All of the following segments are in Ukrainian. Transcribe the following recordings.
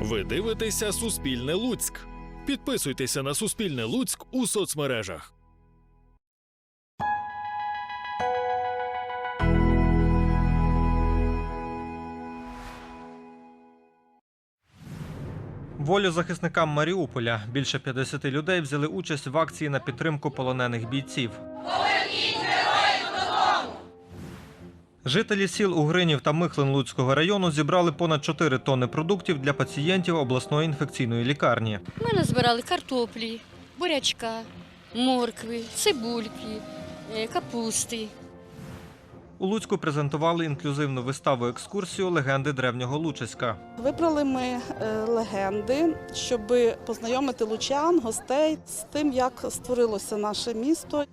Ви дивитеся Суспільне Луцьк. Підписуйтеся на Суспільне Луцьк у соцмережах. Волю захисникам Маріуполя. Більше 50 людей взяли участь в акції на підтримку полонених бійців. Жителі сіл Угринів та Михлин Луцького району зібрали понад 4 тонни продуктів для пацієнтів обласної інфекційної лікарні. Ми назбирали картоплі, бурячка, моркви, цибульки, е, капусти. У Луцьку презентували інклюзивну виставу екскурсію легенди древнього Лучиська. Вибрали ми е, легенди, щоб познайомити лучан, гостей з тим, як створилося наше місто.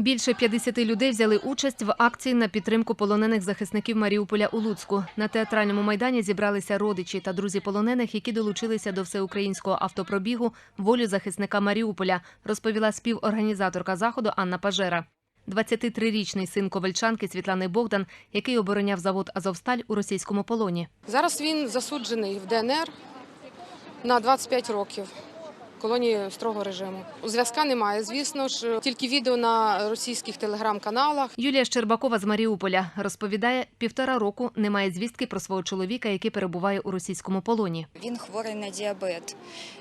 Більше 50 людей взяли участь в акції на підтримку полонених захисників Маріуполя у Луцьку. На театральному майдані зібралися родичі та друзі полонених, які долучилися до всеукраїнського автопробігу Волю захисника Маріуполя, розповіла співорганізаторка заходу Анна Пажера. 23-річний син ковальчанки Світлани Богдан, який обороняв завод Азовсталь у російському полоні. Зараз він засуджений в ДНР на 25 років. Колонії строго режиму. Зв'язка немає, звісно ж, тільки відео на російських телеграм-каналах. Юлія Щербакова з Маріуполя розповідає, півтора року немає звістки про свого чоловіка, який перебуває у російському полоні. Він хворий на діабет.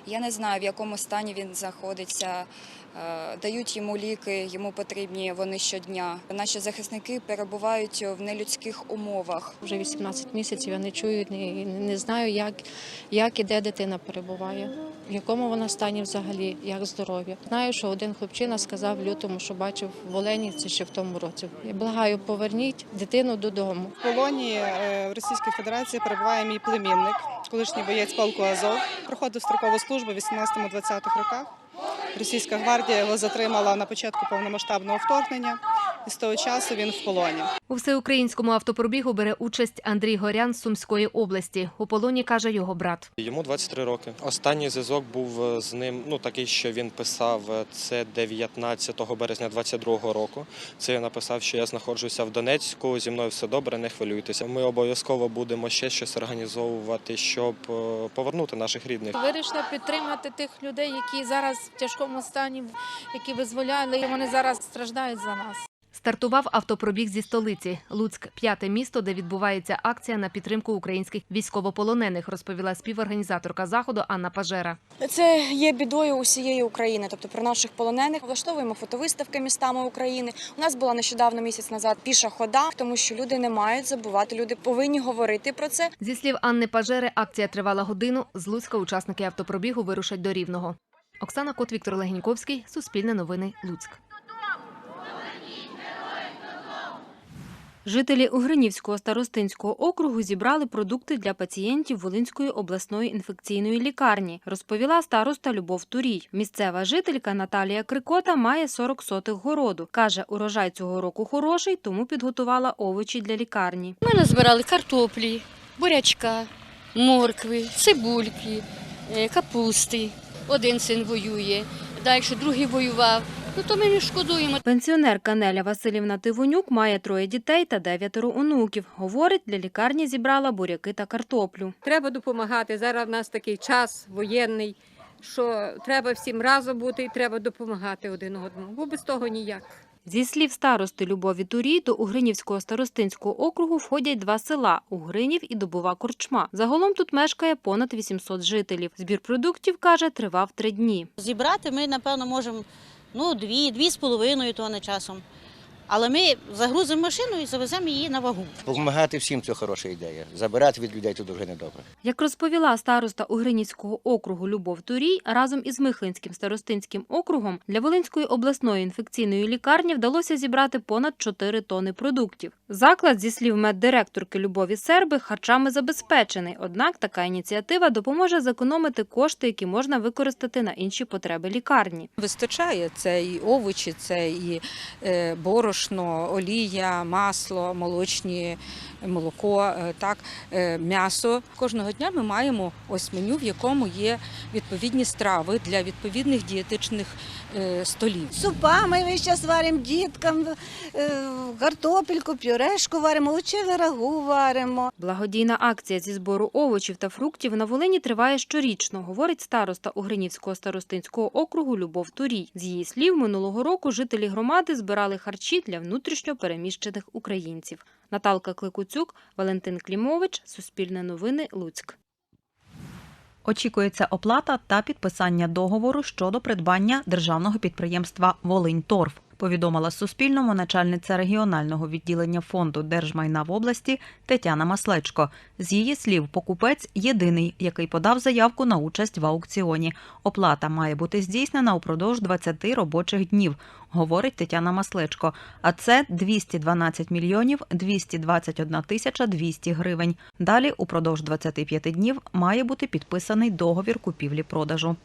Я не знаю, в якому стані він знаходиться. Е, Дають йому ліки, йому потрібні вони щодня. Наші захисники перебувають в нелюдських умовах. Вже 18 місяців я не чую, не, не знаю, як, як і де дитина перебуває, в якому вона стані взагалі, як здоров'я. Знаю, що один хлопчина сказав в лютому, що бачив в Оленівці ще в тому році. Я благаю, поверніть дитину додому. В полоні е, в Російській Федерації перебуває мій племінник, колишній боєць полку Азов. Проходив строкову службу в 18-20-х роках. Російська гвардія його затримала на початку повномасштабного вторгнення, і з того часу він в полоні. У всеукраїнському автопробігу бере участь Андрій Горян з Сумської області. У полоні каже його брат. Йому 23 роки. Останній зв'язок був е, з ним. Ну такий, що він писав е, це 19 березня 22 року. Це я написав, що я знаходжуся в Донецьку. Зі мною все добре, не хвилюйтеся. Ми обов'язково будемо ще щось організовувати, щоб е, повернути наших рідних. Вирішила підтримати тих людей, які зараз в тяжкому стані, які визволяли, і вони зараз страждають за нас. Стартував автопробіг зі столиці. Луцьк п'яте місто, де відбувається акція на підтримку українських військовополонених, розповіла співорганізаторка заходу Анна Пажера. Це є бідою усієї України, тобто про наших полонених влаштовуємо фотовиставки містами України. У нас була нещодавно місяць назад піша хода, тому що люди не мають забувати. Люди повинні говорити про це. Зі слів Анни Пажери, акція тривала годину. З Луцька учасники автопробігу вирушать до Рівного. Оксана Кот, Віктор Легеньковський, Суспільне новини, Луцьк. Жителі Угринівського старостинського округу зібрали продукти для пацієнтів Волинської обласної інфекційної лікарні, розповіла староста Любов Турій. Місцева жителька Наталія Крикота має 40 сотих городу. Каже, урожай цього року хороший, тому підготувала овочі для лікарні. Ми назбирали картоплі, бурячка, моркви, цибульки, е, капусти. Один син воює, да, якщо другий воював, ну то ми не шкодуємо. Пенсіонерка Неля Васильівна Тивонюк має троє дітей та дев'ятеро онуків. Говорить, для лікарні зібрала буряки та картоплю. Треба допомагати. Зараз в нас такий час воєнний, що треба всім разом бути і треба допомагати один одному, бо без того ніяк. Зі слів старости Любові Турій, до Угринівського старостинського округу входять два села – Угринів і Добова Корчма. Загалом тут мешкає понад 800 жителів. Збір продуктів, каже, тривав три дні. Зібрати ми, напевно, можемо ну, дві, дві з половиною тони часом. Але ми загрузимо машину і завеземо її на вагу. Допомагати всім це хороша ідея. Забирати від людей це дуже недобре. Як розповіла староста Угринівського округу Любов Турій, разом із Михлинським старостинським округом для Волинської обласної інфекційної лікарні вдалося зібрати понад 4 тони продуктів. Заклад, зі слів меддиректорки Любові Серби, харчами забезпечений. Однак така ініціатива допоможе зекономити кошти, які можна використати на інші потреби лікарні. Вистачає це і овочі, це і е, борошно, олія, масло, молочні молоко, е, так, е, м'ясо. Кожного дня ми маємо ось меню, в якому є відповідні страви для відповідних дієтичних столів. Супа ми весь час варимо діткам, е, картопельку, пюрешку варимо, лучеве рагу варимо. Благодійна акція зі збору овочів та фруктів на Волині триває щорічно, говорить староста Угринівського старостинського округу Любов Турій. З її слів, минулого року жителі громади збирали харчі для внутрішньо переміщених українців. Наталка Кликуцюк, Валентин Клімович, Суспільне новини, Луцьк. Очікується оплата та підписання договору щодо придбання державного підприємства Волиньторф. Повідомила Суспільному начальниця регіонального відділення фонду держмайна в області Тетяна Маслечко. З її слів, покупець єдиний, який подав заявку на участь в аукціоні. Оплата має бути здійснена упродовж 20 робочих днів, говорить Тетяна Маслечко. А це 212 мільйонів 221 тисяча 200 гривень. Далі, упродовж 25 днів, має бути підписаний договір купівлі-продажу.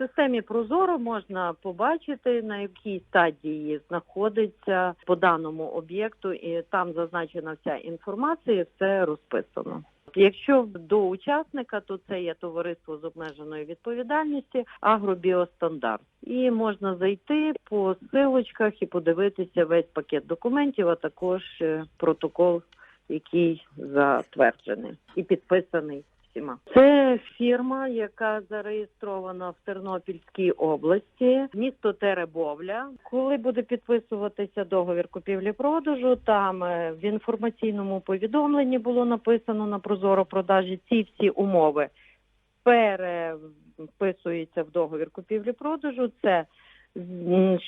Системі Прозоро можна побачити, на якій стадії знаходиться по даному об'єкту, і там зазначена вся інформація, все розписано. Якщо до учасника, то це є товариство з обмеженою відповідальністю Агробіостандарт. І можна зайти по силочках і подивитися весь пакет документів, а також е, протокол, який затверджений і підписаний всіма. Це фірма, яка зареєстрована в Тернопільській області, місто Теребовля. Коли буде підписуватися договір купівлі-продажу, там е, в інформаційному повідомленні було написано на прозоро продажі ці всі умови переписуються в договір купівлі-продажу. Це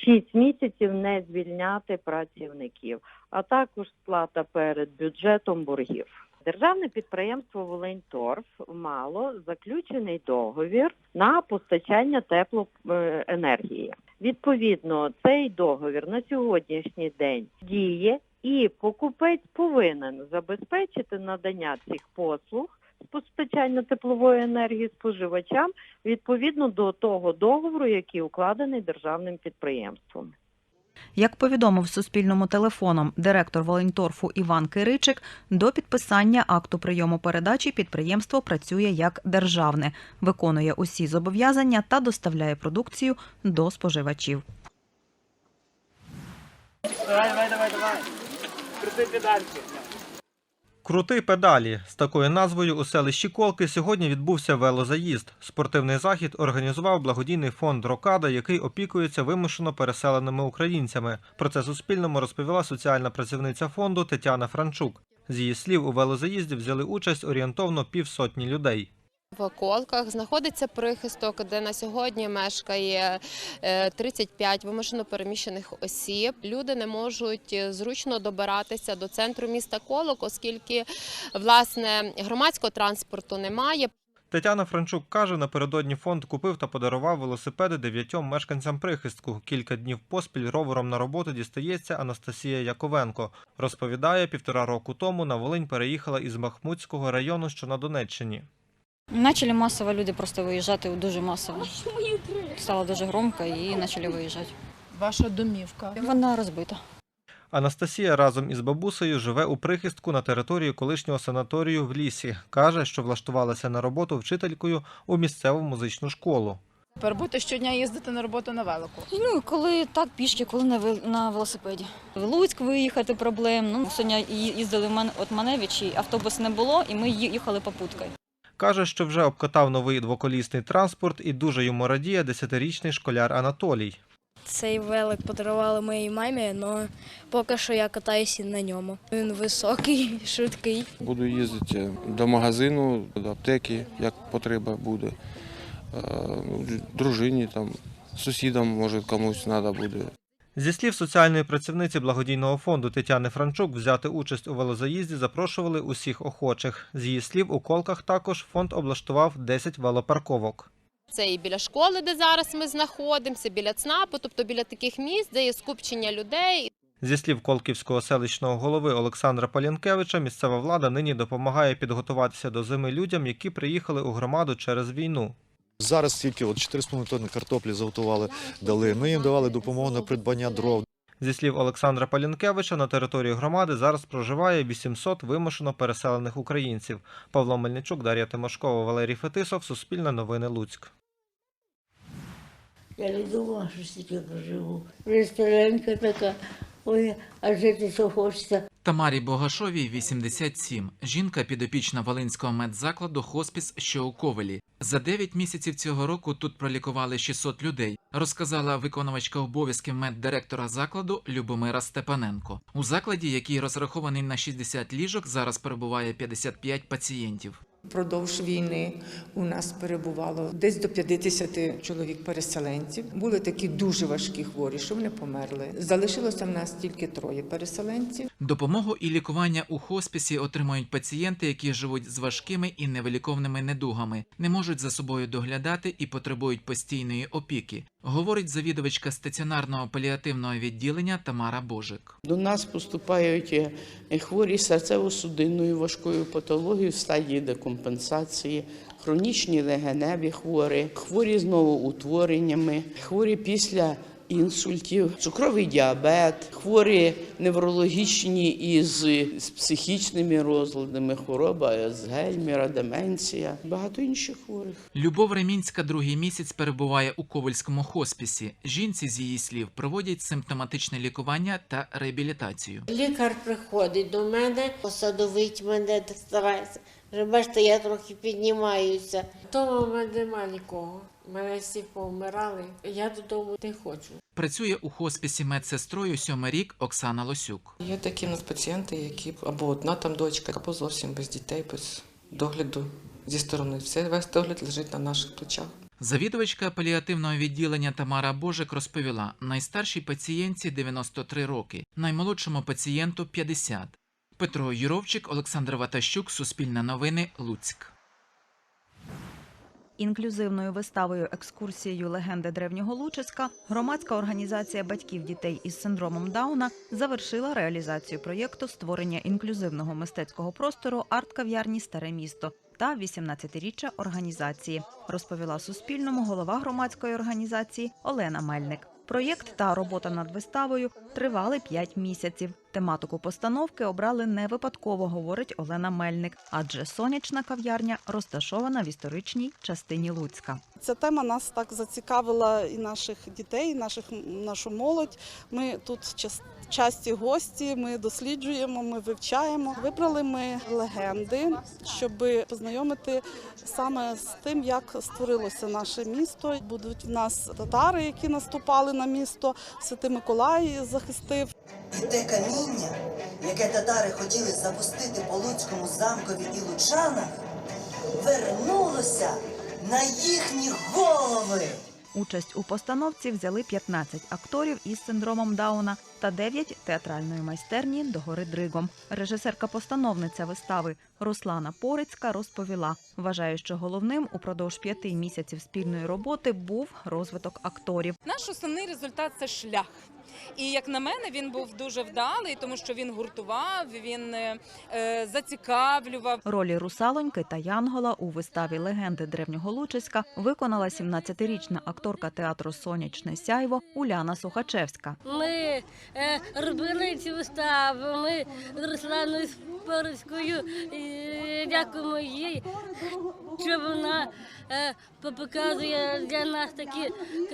6 місяців не звільняти працівників, а також сплата перед бюджетом боргів. Державне підприємство Волиньторф мало заключений договір на постачання теплоенергії. Відповідно, цей договір на сьогоднішній день діє, і покупець повинен забезпечити надання цих послуг з постачання теплової енергії споживачам відповідно до того договору, який укладений державним підприємством. Як повідомив Суспільному телефоном директор Волиньторфу Іван Киричик, до підписання акту прийому передачі підприємство працює як державне, виконує усі зобов'язання та доставляє продукцію до споживачів. Давай, давай, давай, давай. Крути педальки. Крути педалі з такою назвою у селищі Колки сьогодні відбувся велозаїзд. Спортивний захід організував благодійний фонд Рокада, який опікується вимушено переселеними українцями. Про це Суспільному розповіла соціальна працівниця фонду Тетяна Франчук. З її слів, у велозаїзді взяли участь орієнтовно півсотні людей. В Колках знаходиться прихисток, де на сьогодні мешкає е, 35 вимушено переміщених осіб. Люди не можуть е, зручно добиратися до центру міста Колок, оскільки власне громадського транспорту немає. Тетяна Франчук каже, напередодні фонд купив та подарував велосипеди дев'ятьом мешканцям прихистку. Кілька днів поспіль ровером на роботу дістається Анастасія Яковенко. Розповідає, півтора року тому на Волинь переїхала із Махмутського району, що на Донеччині. Начали массово люди просто виїжджати дуже масово. Стало дуже громко і почали виїжджати. Ваша домівка. Вона розбита. Анастасія разом із бабусею живе у прихистку на території колишнього санаторію в лісі. Каже, що влаштувалася на роботу вчителькою у місцеву музичну школу. Тепер будете щодня їздити на роботу на велику. Ну, коли так пішки, коли на, на велосипеді. В Луцьк виїхати проблем. Ну, сьогодні їздили в от Маневичі, автобус не було, і ми їхали попуткою. Каже, що вже обкатав новий двоколісний транспорт і дуже йому радіє десятирічний школяр Анатолій. Цей велик подарували моїй мамі, але поки що я катаюся на ньому. Він високий, швидкий. Буду їздити до магазину, до аптеки, як потреба буде. Е, ну, Дружині, там, сусідам, може, комусь треба буде. Зі слів соціальної працівниці благодійного фонду Тетяни Франчук, взяти участь у велозаїзді запрошували усіх охочих. З її слів, у колках також фонд облаштував 10 велопарковок. Це і біля школи, де зараз ми знаходимося, біля ЦНАПу, тобто біля таких місць, де є скупчення людей. Зі слів Колківського селищного голови Олександра Палянкевича, місцева влада нині допомагає підготуватися до зими людям, які приїхали у громаду через війну. Зараз тільки от 4,5 тонни картоплі заготували, дали. Ми їм давали допомогу на придбання дров. Зі слів Олександра Палінкевича, на території громади зараз проживає 800 вимушено переселених українців. Павло Мельничук, Дар'я Тимошкова, Валерій Фетисов, Суспільне новини Луцьк. Я не думала, що стільки проживу. Вже така, ой, а жити що хочеться. Тамарі Богашовій 87. Жінка підопічна Волинського медзакладу «Хоспіс», що у Ковелі. За 9 місяців цього року тут пролікували 600 людей, розказала виконувачка обов'язків меддиректора закладу Любомира Степаненко. У закладі, який розрахований на 60 ліжок, зараз перебуває 55 пацієнтів. Впродовж війни у нас перебувало десь до 50 чоловік переселенців. Були такі дуже важкі хворі, що вони померли. Залишилося в нас тільки троє переселенців. Допомогу і лікування у хоспісі отримують пацієнти, які живуть з важкими і невиліковними недугами, не можуть за собою доглядати і потребують постійної опіки, говорить завідувачка стаціонарного паліативного відділення Тамара Божик. До нас поступають е, хворі серцево-судинною важкою патологією в стадії декомпенсації, хронічні легеневі хворі, хворі з новоутвореннями, хворі після інсультів, цукровий діабет, хворі неврологічні із, з психічними розладами, хвороба Альцгеймера, деменція, багато інших хворих. Любов Ремінська другий місяць перебуває у Ковальському хоспісі. Жінці, з її слів, проводять симптоматичне лікування та реабілітацію. Лікар приходить до мене, посадовить мене, старається. Вже бачите, я трохи піднімаюся. Дома в мене нема нікого. Мене всі повмирали. Я додому не хочу. Працює у хоспісі медсестрою сьомий рік Оксана Лосюк. Є такі в нас пацієнти, які або одна там дочка, або зовсім без дітей, без догляду зі сторони. Все весь догляд лежить на наших плечах. Завідувачка паліативного відділення Тамара Божик розповіла, найстаршій пацієнтці 93 роки, наймолодшому пацієнту 50. Петро Юровчик, Олександр Ватащук, Суспільне новини, Луцьк. Інклюзивною виставою екскурсією легенди древнього Лучиська громадська організація батьків дітей із синдромом Дауна завершила реалізацію проєкту створення інклюзивного мистецького простору арт-кав'ярні Старе місто та 18-річчя організації, розповіла Суспільному голова громадської організації Олена Мельник. Проєкт та робота над виставою тривали 5 місяців. Тематику постановки обрали не випадково, говорить Олена Мельник, адже сонячна кав'ярня розташована в історичній частині Луцька. Ця тема нас так зацікавила і наших дітей, і наших нашу молодь. Ми тут часті гості, ми досліджуємо, ми вивчаємо. Вибрали ми легенди, щоб познайомити саме з тим, як створилося наше місто. Будуть в нас татари, які наступали на місто. Святий Миколай захистив. І те каміння, яке татари хотіли запустити по Луцькому замкові і лучанах, вернулося на їхні голови. Участь у постановці взяли 15 акторів із синдромом Дауна та 9 театральної майстерні до гори Дригом. Режисерка-постановниця вистави Руслана Порицька розповіла, вважає, що головним упродовж п'яти місяців спільної роботи був розвиток акторів. Наш основний результат це шлях. І як на мене, він був дуже вдалий, тому що він гуртував, він е, е, зацікавлював. Ролі русалоньки та Янгола у виставі легенди древнього Лучиська виконала 17-річна акторка театру Сонячне сяйво Уляна Сухачевська. Ми робили цю виставу. Ми з Русланою Спорською е, дякуємо їй, що вона е, показує для нас такі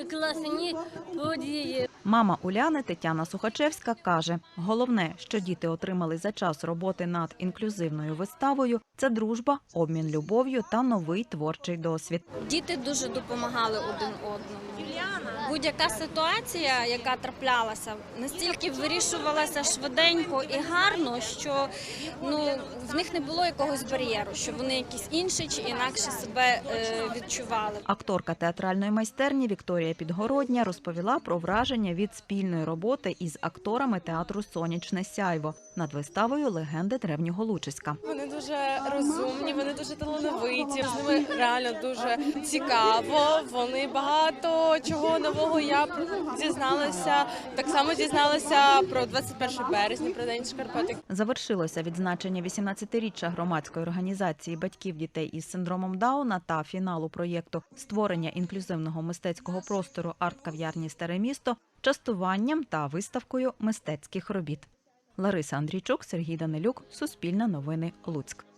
класні події. Мама Уляни Тетяна Сухачевська каже: головне, що діти отримали за час роботи над інклюзивною виставою, це дружба, обмін любов'ю та новий творчий досвід. Діти дуже допомагали один одному. Будь-яка ситуація, яка траплялася, настільки вирішувалася швиденько і гарно, що ну в них не було якогось бар'єру, що вони якісь інші чи інакше себе е, відчували. Акторка театральної майстерні Вікторія Підгородня розповіла про враження від спільної роботи із акторами театру Сонячне сяйво над виставою легенди древнього Лучиська. Вони дуже розумні, вони дуже талановиті. З ними реально дуже цікаво. Вони багато чого нового нового я дізналася. Так само дізналася про 21 березня, про день шкарпеток. Завершилося відзначення 18-річчя громадської організації батьків дітей із синдромом Дауна та фіналу проєкту створення інклюзивного мистецького простору арт-кав'ярні Старе місто частуванням та виставкою мистецьких робіт. Лариса Андрійчук, Сергій Данилюк, Суспільне новини, Луцьк.